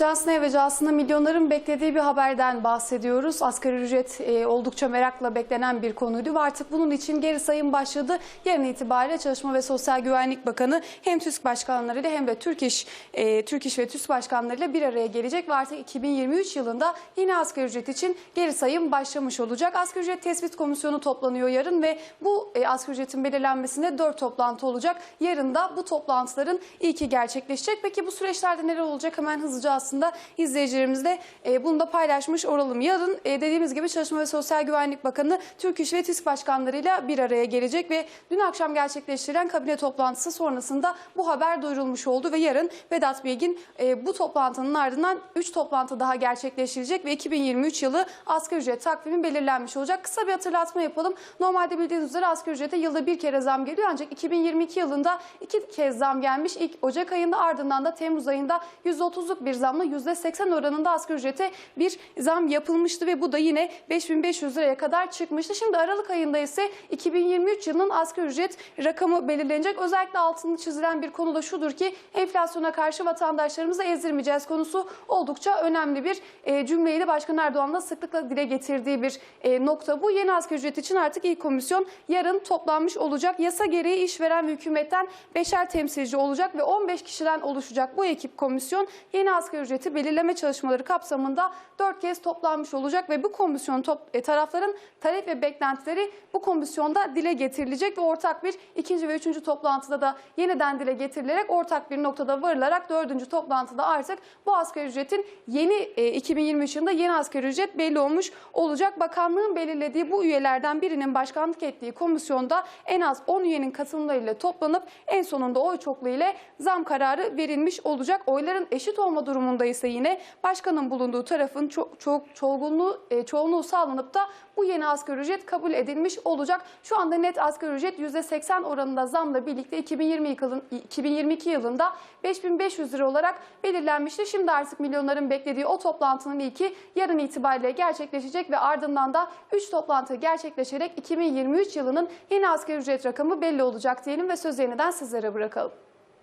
Cansın'a ve Cansın'a milyonların beklediği bir haberden bahsediyoruz. Asgari ücret e, oldukça merakla beklenen bir konuydu ve artık bunun için geri sayım başladı. Yarın itibariyle Çalışma ve Sosyal Güvenlik Bakanı hem TÜSK başkanlarıyla hem de Türk İş, e, Türk İş ve TÜSK başkanlarıyla bir araya gelecek ve artık 2023 yılında yine asgari ücret için geri sayım başlamış olacak. Asgari ücret tespit komisyonu toplanıyor yarın ve bu e, asgari ücretin belirlenmesinde 4 toplantı olacak. Yarın da bu toplantıların ilki gerçekleşecek. Peki bu süreçlerde neler olacak? Hemen hızlıca izleyicilerimizle e, bunu da paylaşmış olalım. Yarın e, dediğimiz gibi Çalışma ve Sosyal Güvenlik Bakanı Türk İş ve TİSK başkanlarıyla bir araya gelecek ve dün akşam gerçekleştirilen kabine toplantısı sonrasında bu haber duyurulmuş oldu ve yarın Vedat Bilgin e, bu toplantının ardından 3 toplantı daha gerçekleştirecek ve 2023 yılı asgari ücret takvimi belirlenmiş olacak. Kısa bir hatırlatma yapalım. Normalde bildiğiniz üzere asgari ücrete yılda bir kere zam geliyor ancak 2022 yılında iki kez zam gelmiş. İlk Ocak ayında ardından da Temmuz ayında %30'luk bir zamla %80 oranında asgari ücrete bir zam yapılmıştı ve bu da yine 5500 liraya kadar çıkmıştı. Şimdi Aralık ayında ise 2023 yılının asgari ücret rakamı belirlenecek. Özellikle altını çizilen bir konu da şudur ki enflasyona karşı vatandaşlarımızı ezdirmeyeceğiz konusu oldukça önemli bir e, cümleyle Başkan Erdoğan'ın da sıklıkla dile getirdiği bir e, nokta bu. Yeni asgari ücret için artık ilk komisyon yarın toplanmış olacak. Yasa gereği işveren ve hükümetten beşer temsilci olacak ve 15 kişiden oluşacak bu ekip komisyon yeni asgari ücreti belirleme çalışmaları kapsamında 4 kez toplanmış olacak ve bu komisyon top, e, tarafların talep ve beklentileri bu komisyonda dile getirilecek ve ortak bir ikinci ve üçüncü toplantıda da yeniden dile getirilerek ortak bir noktada varılarak dördüncü toplantıda artık bu asgari ücretin yeni e, 2023 yılında yeni asgari ücret belli olmuş olacak. Bakanlığın belirlediği bu üyelerden birinin başkanlık ettiği komisyonda en az 10 üyenin katılımlarıyla toplanıp en sonunda oy çokluğu ile zam kararı verilmiş olacak. Oyların eşit olma durumunda ise yine başkanın bulunduğu tarafın çok çok çoğunluğu e, çoğunluğu sağlanıp da bu yeni asgari ücret kabul edilmiş olacak. Şu anda net asgari ücret %80 oranında zamla birlikte 2020 yılın, 2022 yılında 5500 lira olarak belirlenmişti. Şimdi artık milyonların beklediği o toplantının ilki yarın itibariyle gerçekleşecek ve ardından da 3 toplantı gerçekleşerek 2023 yılının yeni asgari ücret rakamı belli olacak diyelim ve söz yeniden sizlere bırakalım.